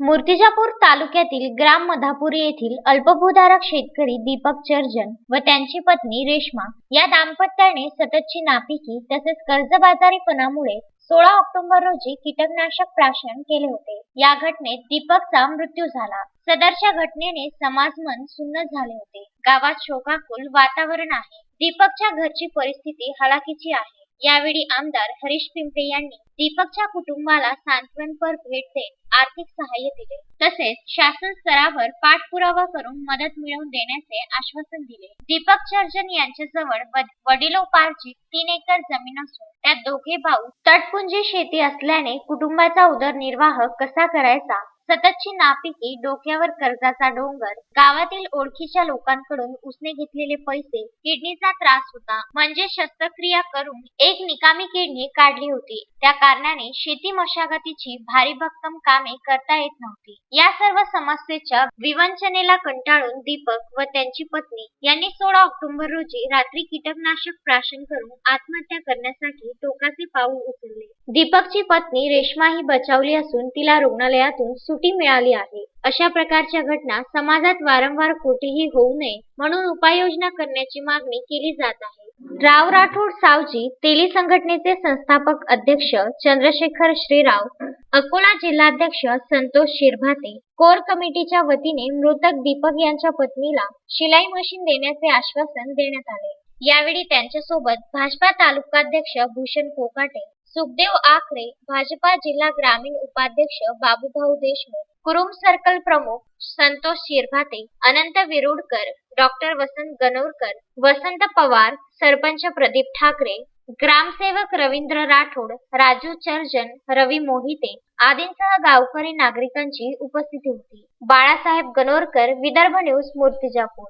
मूर्तिजापूर तालुक्यातील ग्राम मधापुरी येथील अल्पभूधारक शेतकरी दीपक चर्जन व त्यांची पत्नी रेश्मा या दाम्पत्याने सततची नापिकी तसेच कर्जबाजारीपणामुळे सोळा ऑक्टोबर रोजी कीटकनाशक प्राशन केले होते. या घटनेत दीपकचा मृत्यू झाला. सदरच्या घटनेने समाजमन सुन्न झाले होते. गावात शोकाकुल वातावरण आहे. दीपकच्या घरची परिस्थिती हलाखीची आहे. यावेळी आमदार हरीश पिंपळे यांनी दीपकच्या कुटुंबाला सांत्वनपर भेट देत आर्थिक सहाय्य दिले. तसेच शासन स्तरावर पाठपुरावा करून मदत मिळवून देण्याचे आश्वासन दिले. दीपक चर्जन यांच्याजवळ वड- वडिलोपार्जित तीन एकर जमीन असून त्यात दोघे भाऊ तटपुंजी शेती असल्याने कुटुंबाचा उदरनिर्वाह कसा करायचा सततची नापिकी डोक्यावर कर्जाचा डोंगर गावातील ओळखीच्या लोकांकडून उसने घेतलेले पैसे किडनीचा त्रास होता. म्हणजे शस्त्रक्रिया करून एक निकामी किडनी काढली होती. त्या कारणाने शेती मशागतीची भारी भक्कम कामे करता येत नव्हती. या सर्व समस्येच्या विवंचनेला कंटाळून दीपक व त्यांची पत्नी यांनी सोळा ऑक्टोबर रोजी रात्री कीटकनाशक प्राशन करून आत्महत्या करण्यासाठी टोकाचे पाऊल उचलले. दीपकची पत्नी रेशमा ही बचावली असून तिला रुग्णालयातून सुटी मिळाली आहे. अशा प्रकारच्या घटना समाजात वारंवार कोठेही होऊ नये म्हणून उपाययोजना करण्याची मागणी केली जात आहे. राव राठोड सावजी तेली संघटनेचे संस्थापक अध्यक्ष चंद्रशेखर श्रीराव अकोला जिल्हाध्यक्ष संतोष शिरभाते कोर कमिटीच्या वतीने मृतक दीपक यांच्या पत्नीला शिलाई मशीन देण्याचे आश्वासन देण्यात आले. यावेळी त्यांच्यासोबत भाजपा तालुकाध्यक्ष भूषण कोकाटे सुखदेव आखरे भाजपा जिल्हा ग्रामीण उपाध्यक्ष बाबूभाऊ देशमुख कुरुम सर्कल प्रमुख संतोष शिरभाते अनंत विरुडकर डॉक्टर वसंत गणोरकर वसंत पवार सरपंच प्रदीप ठाकरे ग्रामसेवक रवींद्र राठोड राजू चर्जन रवी मोहिते आदींसह गावकरी नागरिकांची उपस्थिती होती. बाळासाहेब गणोरकर विदर्भ न्यूज मूर्तिजापूर.